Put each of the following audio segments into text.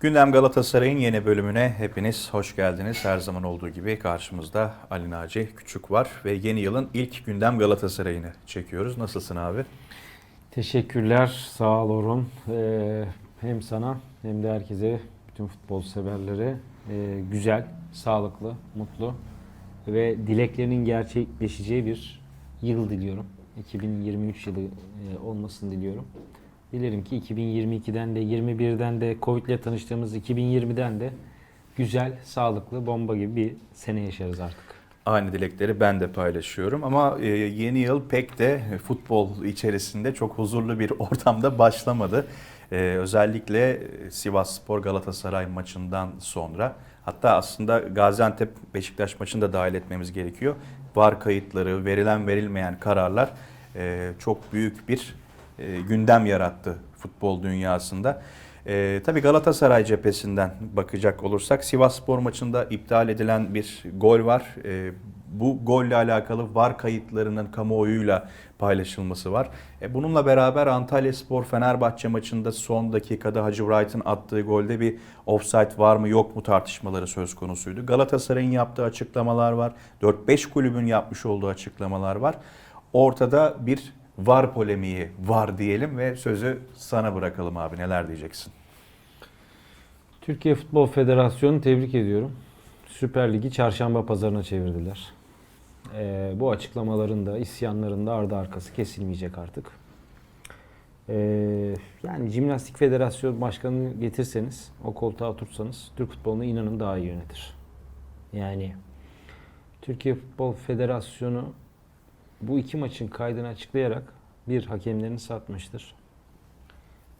Gündem Galatasaray'ın yeni bölümüne hepiniz hoş geldiniz. Her zaman olduğu gibi karşımızda Ali Naci Küçük var ve yeni yılın ilk Gündem Galatasaray'ını çekiyoruz. Nasılsın abi? Teşekkürler, sağ ol Orhun. Ee, hem sana hem de herkese, bütün futbol severlere ee, güzel, sağlıklı, mutlu ve dileklerinin gerçekleşeceği bir yıl diliyorum. 2023 yılı e, olmasını diliyorum. Dilerim ki 2022'den de 21'den de Covid ile tanıştığımız 2020'den de güzel, sağlıklı, bomba gibi bir sene yaşarız artık. Aynı dilekleri ben de paylaşıyorum ama e, yeni yıl pek de futbol içerisinde çok huzurlu bir ortamda başlamadı. E, özellikle Sivas Spor Galatasaray maçından sonra hatta aslında Gaziantep Beşiktaş maçını da dahil etmemiz gerekiyor. VAR kayıtları, verilen verilmeyen kararlar e, çok büyük bir e, gündem yarattı futbol dünyasında. E, tabii Galatasaray cephesinden bakacak olursak Sivas Spor maçında iptal edilen bir gol var. E, bu golle alakalı VAR kayıtlarının kamuoyuyla paylaşılması var. E, bununla beraber Antalya Spor Fenerbahçe maçında son dakikada Hacı Wright'ın attığı golde bir offside var mı yok mu tartışmaları söz konusuydu. Galatasaray'ın yaptığı açıklamalar var. 4-5 kulübün yapmış olduğu açıklamalar var. Ortada bir var polemiği var diyelim ve sözü sana bırakalım abi neler diyeceksin? Türkiye Futbol Federasyonu tebrik ediyorum. Süper Ligi çarşamba pazarına çevirdiler. Ee, bu açıklamaların da isyanların da ardı arkası kesilmeyecek artık. Ee, yani Jimnastik Federasyon Başkanı'nı getirseniz, o koltuğa otursanız Türk futbolunu inanın daha iyi yönetir. Yani Türkiye Futbol Federasyonu bu iki maçın kaydını açıklayarak bir hakemlerini satmıştır.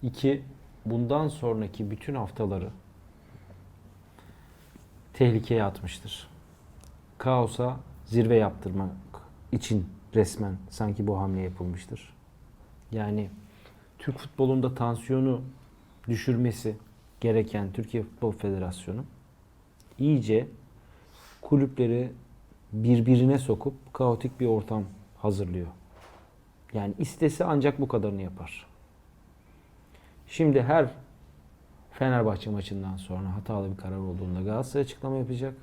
İki bundan sonraki bütün haftaları tehlikeye atmıştır. Kaosa zirve yaptırmak için resmen sanki bu hamle yapılmıştır. Yani Türk futbolunda tansiyonu düşürmesi gereken Türkiye Futbol Federasyonu iyice kulüpleri birbirine sokup kaotik bir ortam hazırlıyor. Yani istese ancak bu kadarını yapar. Şimdi her Fenerbahçe maçından sonra hatalı bir karar olduğunda Galatasaray açıklama yapacak.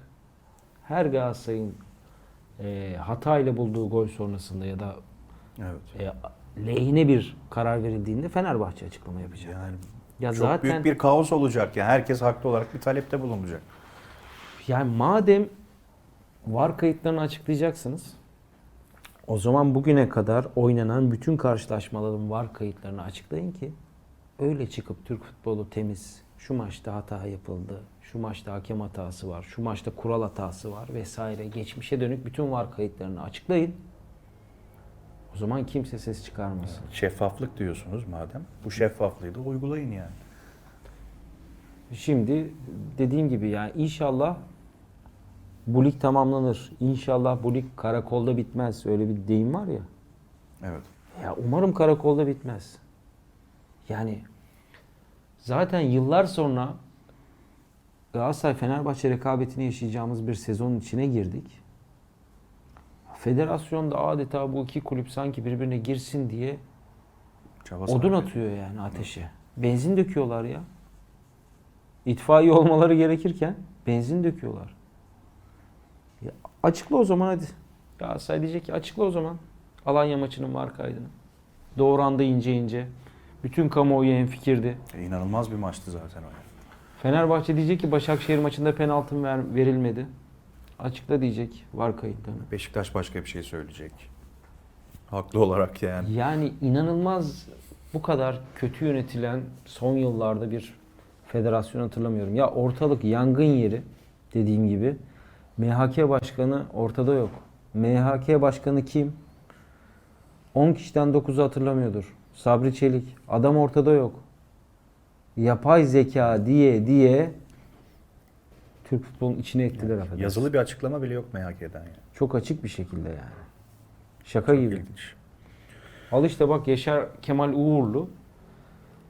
Her Galatasaray'ın e, hata ile bulduğu gol sonrasında ya da Evet. e, lehine bir karar verildiğinde Fenerbahçe açıklama yapacak. Yani ya çok zaten büyük bir kaos olacak yani herkes haklı olarak bir talepte bulunacak. yani madem var kayıtlarını açıklayacaksınız o zaman bugüne kadar oynanan bütün karşılaşmaların var kayıtlarını açıklayın ki öyle çıkıp Türk futbolu temiz, şu maçta hata yapıldı, şu maçta hakem hatası var, şu maçta kural hatası var vesaire geçmişe dönük bütün var kayıtlarını açıklayın. O zaman kimse ses çıkarmasın. Şeffaflık diyorsunuz madem. Bu şeffaflığı da uygulayın yani. Şimdi dediğim gibi yani inşallah bu lig tamamlanır. İnşallah bu lig karakolda bitmez. Öyle bir deyim var ya. Evet. Ya umarım karakolda bitmez. Yani zaten yıllar sonra Galatasaray Fenerbahçe rekabetini yaşayacağımız bir sezonun içine girdik. Federasyon da adeta bu iki kulüp sanki birbirine girsin diye Çaba odun sarf atıyor yani ateşe. Benzin döküyorlar ya. İtfaiye olmaları gerekirken benzin döküyorlar. Ya açıkla o zaman hadi. Galatasaray diyecek ki açıkla o zaman. Alanya maçının var kaydını. Doğru anda ince ince. Bütün kamuoyu hemfikirdi. E, inanılmaz bir maçtı zaten o. Fenerbahçe diyecek ki Başakşehir maçında penaltı ver, verilmedi. Açıkla diyecek var kayıtlarını. Beşiktaş başka bir şey söyleyecek. Haklı olarak yani. Yani inanılmaz bu kadar kötü yönetilen son yıllarda bir federasyon hatırlamıyorum. Ya ortalık yangın yeri dediğim gibi. MHK başkanı ortada yok. MHK başkanı kim? 10 kişiden 9'u hatırlamıyordur. Sabri Çelik. Adam ortada yok. Yapay zeka diye diye Türk futbolunun içine ettiler affedersin. Yazılı bir açıklama bile yok MHK'den yani. Çok açık bir şekilde yani. Şaka gibi. İlginç. Al işte bak Yaşar Kemal Uğurlu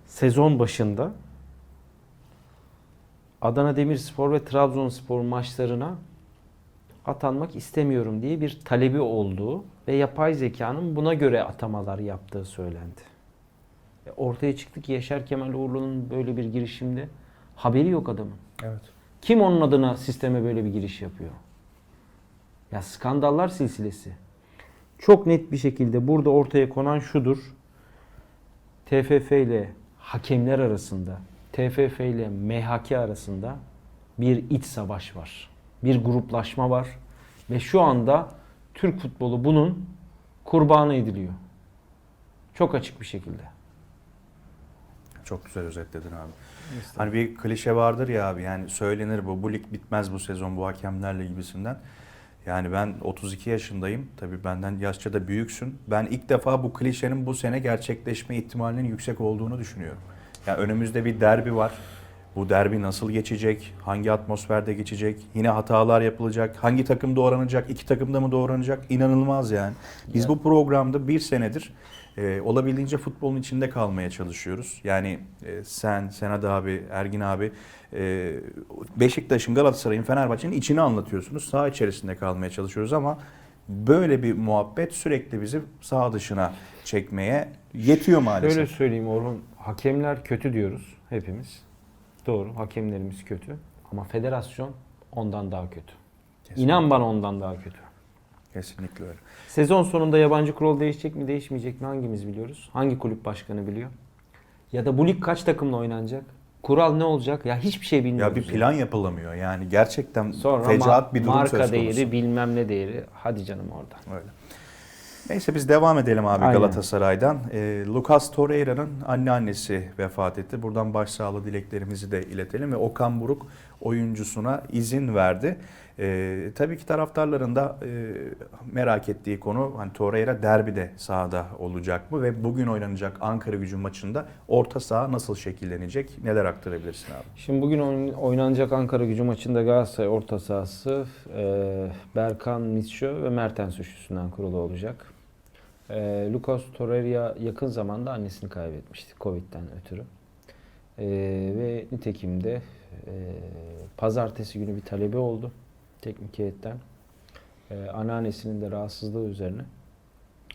sezon başında Adana Demirspor ve Trabzonspor maçlarına atanmak istemiyorum diye bir talebi olduğu ve yapay zekanın buna göre atamalar yaptığı söylendi. E, Ortaya çıktı ki Yaşar Kemal Uğurlu'nun böyle bir girişimde Haberi yok adamın. Evet. Kim onun adına sisteme böyle bir giriş yapıyor? Ya skandallar silsilesi. Çok net bir şekilde burada ortaya konan şudur. TFF ile hakemler arasında, TFF ile MHK arasında bir iç savaş var. Bir gruplaşma var ve şu anda Türk futbolu bunun kurbanı ediliyor. Çok açık bir şekilde. Çok güzel özetledin abi. Hani bir klişe vardır ya abi yani söylenir bu bu lig bitmez bu sezon bu hakemlerle gibisinden. Yani ben 32 yaşındayım. Tabii benden yaşça da büyüksün. Ben ilk defa bu klişenin bu sene gerçekleşme ihtimalinin yüksek olduğunu düşünüyorum. Yani önümüzde bir derbi var. Bu derbi nasıl geçecek? Hangi atmosferde geçecek? Yine hatalar yapılacak. Hangi takım doğranacak? İki takımda mı doğranacak? İnanılmaz yani. Biz Ya. bu programda bir senedir e, olabildiğince futbolun içinde kalmaya çalışıyoruz. Yani e, sen, Senad abi, Ergin abi e, Beşiktaş'ın, Galatasaray'ın, Fenerbahçe'nin içini anlatıyorsunuz. Saha içerisinde kalmaya çalışıyoruz ama böyle bir muhabbet sürekli bizi saha dışına çekmeye yetiyor maalesef. Şöyle söyleyeyim Orhun, hakemler kötü diyoruz hepimiz. Doğru, hakemlerimiz kötü. Ama federasyon ondan daha kötü. Kesinlikle. İnan bana ondan daha kötü. Kesinlikle öyle. Sezon sonunda yabancı kural değişecek mi değişmeyecek mi hangimiz biliyoruz? Hangi kulüp başkanı biliyor? Ya da bu lig kaç takımla oynanacak? Kural ne olacak? Ya hiçbir şey bilmiyoruz. Ya bir plan yapılamıyor yani gerçekten Sonra fecaat bir durum marka söz konusu. değeri bilmem ne değeri. Hadi canım oradan. Öyle. Neyse biz devam edelim abi Aynen. Galatasaray'dan. Ee, Lucas Torreira'nın anneannesi vefat etti. Buradan başsağlığı dileklerimizi de iletelim ve Okan Buruk oyuncusuna izin verdi. Ee, tabii ki taraftarların da e, merak ettiği konu hani Torreira derbide sahada olacak mı ve bugün oynanacak Ankara Gücü maçında orta saha nasıl şekillenecek? Neler aktarabilirsin abi? Şimdi bugün oyn- oynanacak Ankara gücü maçında Galatasaray orta sahası e, Berkan Misçö ve Mertens üçlüsünden kurulu olacak. E, Lucas Torreira yakın zamanda annesini kaybetmişti Covid'den ötürü. E, ve nitekim de e, pazartesi günü bir talebi oldu teknik heyetten. E, anneannesinin de rahatsızlığı üzerine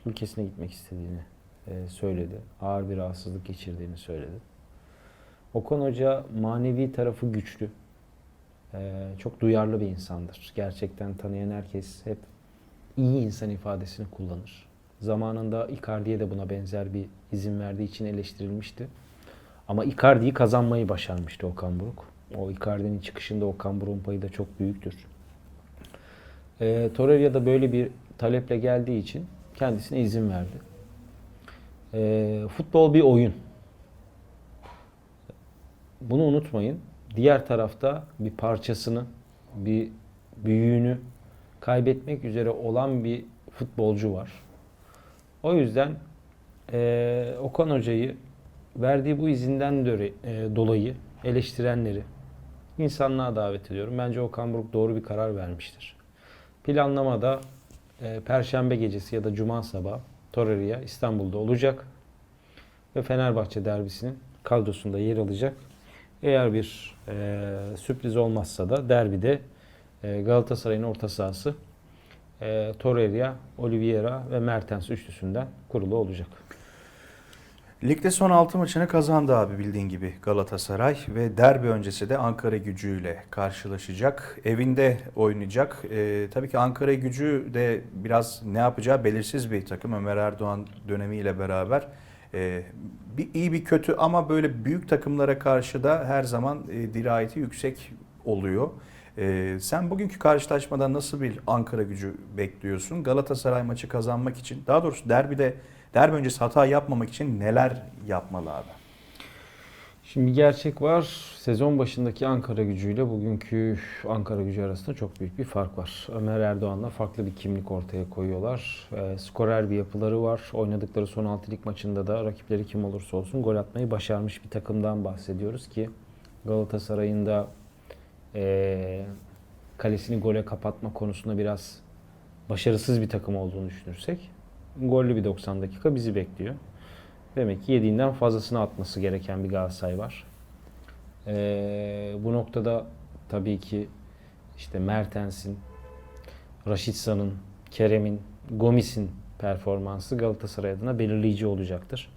ülkesine gitmek istediğini e, söyledi. Ağır bir rahatsızlık geçirdiğini söyledi. Okan Hoca manevi tarafı güçlü. Ee, çok duyarlı bir insandır. Gerçekten tanıyan herkes hep iyi insan ifadesini kullanır. Zamanında Icardi'ye de buna benzer bir izin verdiği için eleştirilmişti. Ama Icardi'yi kazanmayı başarmıştı Okan Buruk. O Icardi'nin çıkışında Okan Buruk'un payı da çok büyüktür. Ee, Torreira da böyle bir taleple geldiği için kendisine izin verdi. Ee, futbol bir oyun. Bunu unutmayın. Diğer tarafta bir parçasını, bir büyüğünü kaybetmek üzere olan bir futbolcu var. O yüzden eee Okan Hoca'yı verdiği bu izinden dolayı eleştirenleri insanlığa davet ediyorum. Bence Okan Buruk doğru bir karar vermiştir. Planlamada eee, Perşembe gecesi ya da Cuma sabahı Torreira İstanbul'da olacak ve Fenerbahçe derbisinin kadrosunda yer alacak. Eğer bir e, sürpriz olmazsa da derbide e, Galatasaray'ın orta sahası e, Torreira, Oliveira ve Mertens üçlüsünden kurulu olacak. Ligde son 6 maçını kazandı abi bildiğin gibi Galatasaray ve derbi öncesi de Ankara gücüyle karşılaşacak. Evinde oynayacak. Ee, tabii ki Ankara gücü de biraz ne yapacağı belirsiz bir takım. Ömer Erdoğan dönemiyle beraber. Ee, bir iyi bir kötü ama böyle büyük takımlara karşı da her zaman e, dirayeti yüksek oluyor. Ee, sen bugünkü karşılaşmada nasıl bir Ankara gücü bekliyorsun? Galatasaray maçı kazanmak için, daha doğrusu derbide derbi öncesi hata yapmamak için neler yapmalı abi? Şimdi gerçek var. Sezon başındaki Ankara gücüyle bugünkü Ankara gücü arasında çok büyük bir fark var. Ömer Erdoğan'la farklı bir kimlik ortaya koyuyorlar. E, skorer bir yapıları var. Oynadıkları son 6 lig maçında da rakipleri kim olursa olsun gol atmayı başarmış bir takımdan bahsediyoruz ki Galatasaray'ın da e, kalesini gole kapatma konusunda biraz başarısız bir takım olduğunu düşünürsek gollü bir 90 dakika bizi bekliyor. Demek ki yediğinden fazlasını atması gereken bir Galatasaray var. Ee, bu noktada tabii ki işte Mertens'in, Raşitsa'nın, Kerem'in, Gomis'in performansı Galatasaray adına belirleyici olacaktır.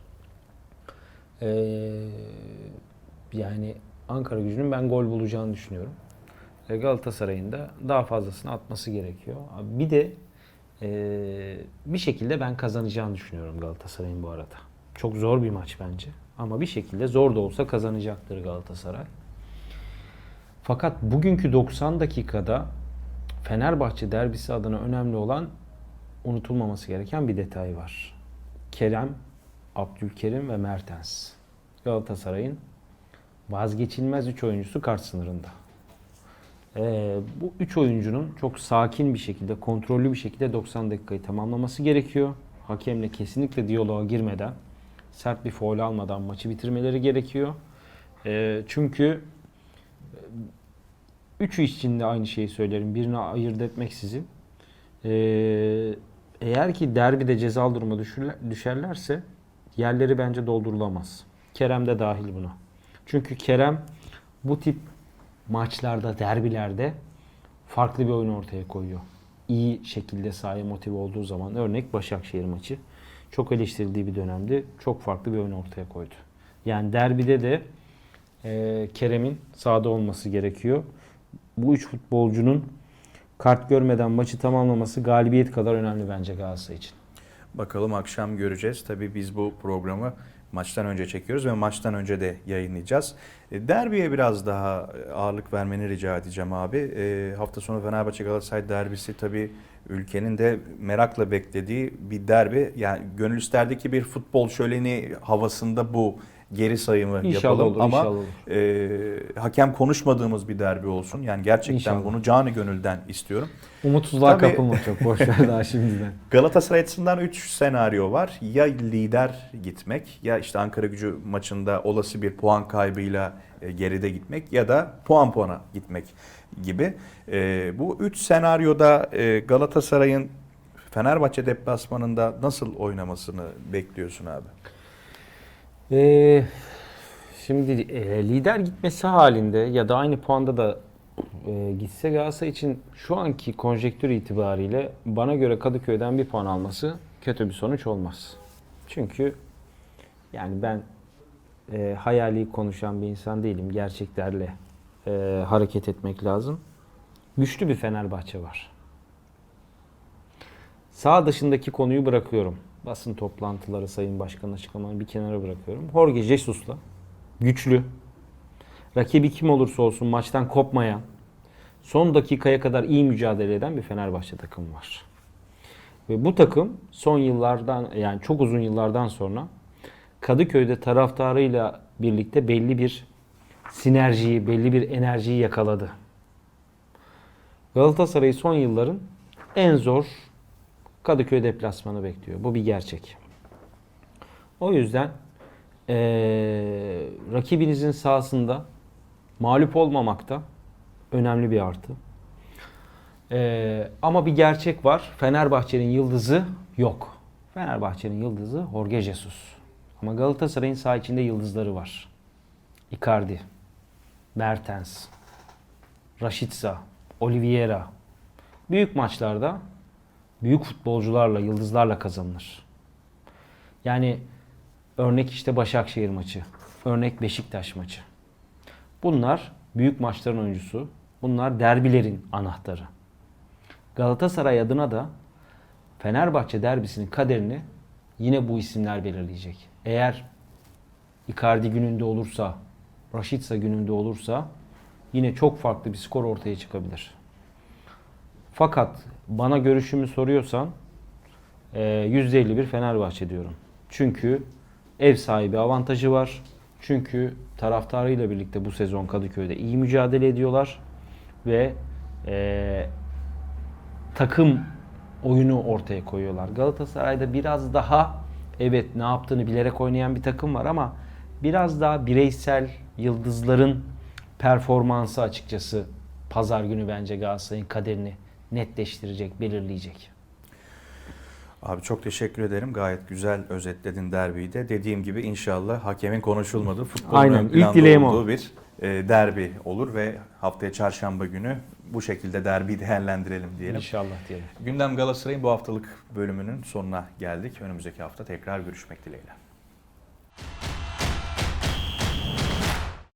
Ee, yani Ankara gücünün ben gol bulacağını düşünüyorum. Galatasaray'ın da daha fazlasını atması gerekiyor. Bir de e, bir şekilde ben kazanacağını düşünüyorum Galatasaray'ın bu arada. Çok zor bir maç bence. Ama bir şekilde zor da olsa kazanacaktır Galatasaray. Fakat bugünkü 90 dakikada Fenerbahçe derbisi adına önemli olan unutulmaması gereken bir detay var. Kerem, Abdülkerim ve Mertens. Galatasaray'ın vazgeçilmez 3 oyuncusu kart sınırında. Ee, bu 3 oyuncunun çok sakin bir şekilde, kontrollü bir şekilde 90 dakikayı tamamlaması gerekiyor. Hakemle kesinlikle diyaloğa girmeden, sert bir foul almadan maçı bitirmeleri gerekiyor. Ee, çünkü Üçü için de aynı şeyi söylerim. Birini ayırt etmeksizin. Ee, eğer ki derbide cezalı duruma düşürler- düşerlerse yerleri bence doldurulamaz. Kerem de dahil buna. Çünkü Kerem bu tip maçlarda, derbilerde farklı bir oyun ortaya koyuyor. İyi şekilde sahaya motive olduğu zaman örnek Başakşehir maçı. Çok eleştirildiği bir dönemde çok farklı bir oyun ortaya koydu. Yani derbide de e, Kerem'in sahada olması gerekiyor. Bu üç futbolcunun kart görmeden maçı tamamlaması galibiyet kadar önemli bence Galatasaray için. Bakalım akşam göreceğiz. Tabii biz bu programı maçtan önce çekiyoruz ve maçtan önce de yayınlayacağız. E, Derbiye biraz daha e, ağırlık vermeni rica edeceğim abi. E, hafta sonu Fenerbahçe Galatasaray derbisi tabii ülkenin de merakla beklediği bir derbi. Yani gönül isterdi ki bir futbol şöleni havasında bu geri sayımı İnşallah yapalım olur, ama olur. e, hakem konuşmadığımız bir derbi olsun. Yani gerçekten İnşallah. bunu canı gönülden istiyorum. Umutsuzluğa Tabii. kapılma çok boş ver daha şimdiden. Galatasaray açısından 3 senaryo var. Ya lider gitmek ya işte Ankara gücü maçında olası bir puan kaybıyla e, geride gitmek ya da puan puana gitmek gibi. E, bu 3 senaryoda e, Galatasaray'ın Fenerbahçe deplasmanında nasıl oynamasını bekliyorsun abi? Ee, şimdi e, lider gitmesi halinde ya da aynı puanda da e, gitse Galatasaray için şu anki konjektür itibariyle bana göre Kadıköy'den bir puan alması kötü bir sonuç olmaz. Çünkü yani ben e, hayali konuşan bir insan değilim. Gerçeklerle e, hareket etmek lazım. Güçlü bir Fenerbahçe var. Sağ dışındaki konuyu bırakıyorum. Basın toplantıları, Sayın Başkan'ın açıklamalarını bir kenara bırakıyorum. Jorge Jesus'la güçlü, rakibi kim olursa olsun maçtan kopmayan, son dakikaya kadar iyi mücadele eden bir Fenerbahçe takımı var. Ve bu takım son yıllardan yani çok uzun yıllardan sonra Kadıköy'de taraftarıyla birlikte belli bir sinerjiyi, belli bir enerjiyi yakaladı. Galatasaray'ı son yılların en zor Kadıköy deplasmanı bekliyor. Bu bir gerçek. O yüzden eee, rakibinizin sahasında mağlup olmamak da önemli bir artı. Eee, ama bir gerçek var. Fenerbahçe'nin yıldızı yok. Fenerbahçe'nin yıldızı Jorge Jesus. Ama Galatasaray'ın saha içinde yıldızları var. Icardi, Mertens, Rashica, Oliveira. Büyük maçlarda büyük futbolcularla, yıldızlarla kazanılır. Yani örnek işte Başakşehir maçı, örnek Beşiktaş maçı. Bunlar büyük maçların oyuncusu. Bunlar derbilerin anahtarı. Galatasaray adına da Fenerbahçe derbisinin kaderini yine bu isimler belirleyecek. Eğer Icardi gününde olursa, Rashica gününde olursa yine çok farklı bir skor ortaya çıkabilir. Fakat bana görüşümü soruyorsan e, %51 Fenerbahçe diyorum. Çünkü ev sahibi avantajı var. Çünkü taraftarıyla birlikte bu sezon Kadıköy'de iyi mücadele ediyorlar. Ve e, takım oyunu ortaya koyuyorlar. Galatasaray'da biraz daha evet ne yaptığını bilerek oynayan bir takım var ama biraz daha bireysel yıldızların performansı açıkçası pazar günü bence Galatasaray'ın kaderini netleştirecek, belirleyecek. Abi çok teşekkür ederim. Gayet güzel özetledin derbiyi de. Dediğim gibi inşallah hakemin konuşulmadığı futbolun Aynen. ön İlk planda dileğim o. olduğu bir e, derbi olur ve haftaya çarşamba günü bu şekilde derbiyi değerlendirelim diyelim. İnşallah diyelim. Gündem Galatasaray'ın bu haftalık bölümünün sonuna geldik. Önümüzdeki hafta tekrar görüşmek dileğiyle.